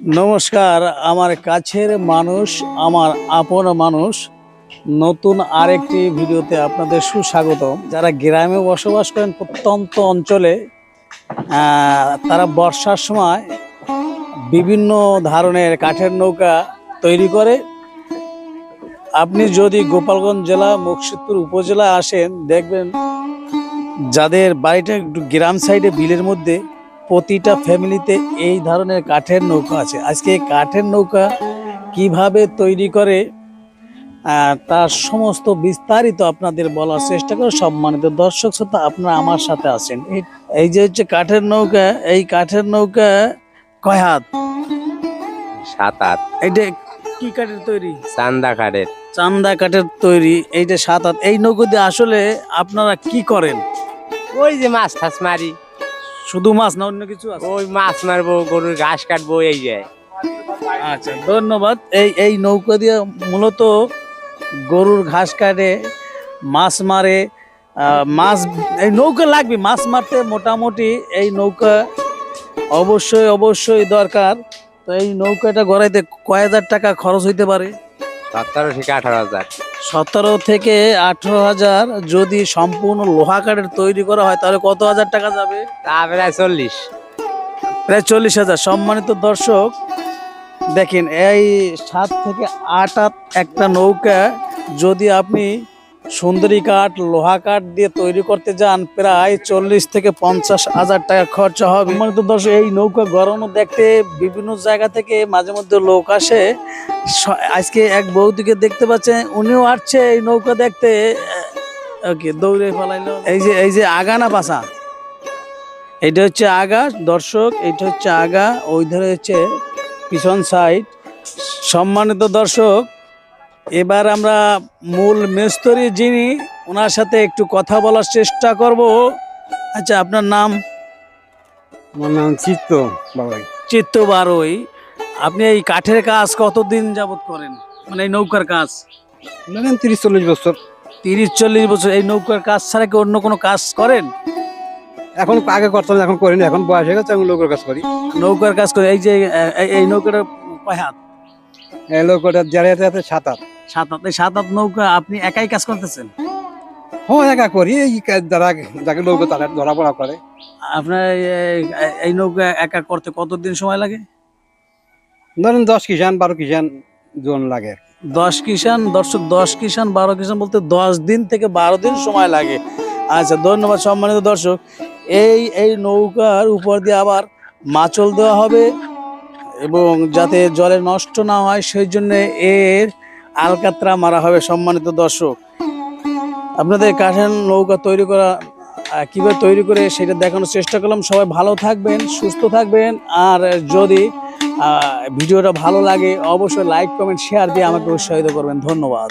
নমস্কার, আমার কাছের মানুষ, আমার আপন মানুষ, নতুন আরেকটি ভিডিওতে আপনাদের সুস্বাগত যারা গ্রামে বসবাস করেন প্রত্যন্ত অঞ্চলে তারা বর্ষার সময় বিভিন্ন ধরনের কাঠের নৌকা তৈরি করে। আপনি যদি গোপালগঞ্জ জেলা, মুর্শিদপুর উপজেলা আসেন, দেখবেন যাদের বাড়িটা একটু গ্রাম সাইডে বিলের মধ্যে প্রতিটা ফ্যামিলিতে এই ধরনের কাঠের নৌকা আছে। আজকে এই কাঠের নৌকা কীভাবে তৈরি করে তার সমস্ত বিস্তারিত আপনাদের বলার চেষ্টা করে সম্মানিত দর্শক শ্রোতা আপনারা আমার সাথে আছেন। এই- যে হচ্ছে কাঠের নৌকা এই কাঠের নৌকা কয় হাত? সাত আট এইটা কি কাঠের তৈরি? চান্দা কাঠের। চান্দা কাঠের তৈরি এইটা সাত হাত। এই নৌকো দিয়ে আসলে আপনারা কি করেন? ওই যে মাছ টাছ মারি। শুধু মাছ না অন্য কিছু আছে? ওই মাছ মারবো গরুর ঘাস কাটবো এই যায় আচ্ছা ধন্যবাদ। এই এই নৌকা দিয়ে মূলত গরুর ঘাস কাটে মাছ মারে মাছ এই নৌকা লাগবে মাছ মারতে মোটামুটি এই নৌকা অবশ্যই অবশ্যই দরকার। তো এই নৌকাটা গড়াইতে কয় হাজার টাকা খরচ হইতে পারে? সতেরো থেকে আঠারো হাজার। সতেরো থেকে আঠেরো হাজার যদি সম্পূর্ণ লোহা কাঠের তৈরি করা হয় তাহলে কত হাজার টাকা যাবে? তা প্রায় চল্লিশ। প্রায় চল্লিশ হাজার। সম্মানিত দর্শক দেখেন এই সাত থেকে আট একটা নৌকা যদি আপনি সুন্দরী কাঠ লোহা কাঠ দিয়ে তৈরি করতে যান প্রায় চল্লিশ থেকে পঞ্চাশ হাজার টাকা খরচা হবে। সম্মানিত দর্শক এই নৌকা গড়ানো দেখতে বিভিন্ন জায়গা থেকে মাঝে মধ্যে লোক আসে। আজকে এক বৌদিকে দেখতে পাচ্ছেন উনিও আসছে এই নৌকা দেখতে। ওকে দৌড়ে ফেলাইলো এই যে এই যে আগানা পাশা এটা হচ্ছে আগা দর্শক এটা হচ্ছে আগা ওই ধরে হচ্ছে পিছন সাইড। সম্মানিত দর্শক এবার আমরা মূল মেস্তরি যিনি ওনার সাথে একটু কথা বলার চেষ্টা করব। আচ্ছা আপনার নাম? আমার নাম চিত্ত বাবাই চিত্ত বারোই। আপনি এই কাঠের কাজ কতদিন যাবত করেন? মানে এই নৌকার কাজ? ধরেন তিরিশ চল্লিশ বছর। তিরিশ চল্লিশ বছর। এই নৌকার কাজ ছাড়া কি অন্য কোনো কাজ করেন? এখন আগে করতাম এখন করিনি। এখন বয়স হয়ে গেছে আমি নৌকার কাজ করি। নৌকার কাজ করি। এই যে এই- নৌকাটা হাত। এই লোকটা যারা আছে সাত আট সাত হাত এই সাত হাত নৌকা আপনি একাই কাজ করতেছেন? হ্যাঁ একা করি। এই যারা যাকে লোক তারা ধরা পড়া করে। আপনার এই- এই নৌকা একা করতে কতদিন সময় লাগে? ধরেন দশ কিষান বারো কিষান জন লাগে। দশ কিষান দর্শক দশ কিষান বারো কিষান বলতে দশ দিন থেকে বারো দিন সময় লাগে। আচ্ছা ধন্যবাদ সম্মানিত দর্শক। এই এই নৌকার উপর দিয়ে আবার মাচল দেওয়া হবে। এবং যাতে জলে নষ্ট না হয় সেই জন্য এর আলকাত্রা মারা হবে সম্মানিত দর্শক। আপনাদের কাঠের নৌকা তৈরি করা কীভাবে তৈরি করে সেটা দেখানোর চেষ্টা করলাম। সবাই ভালো থাকবেন, সুস্থ থাকবেন, আর যদি ভিডিওটা ভালো লাগে, অবশ্যই লাইক কমেন্ট শেয়ার দিয়ে আমাকে উৎসাহিত করবেন। ধন্যবাদ।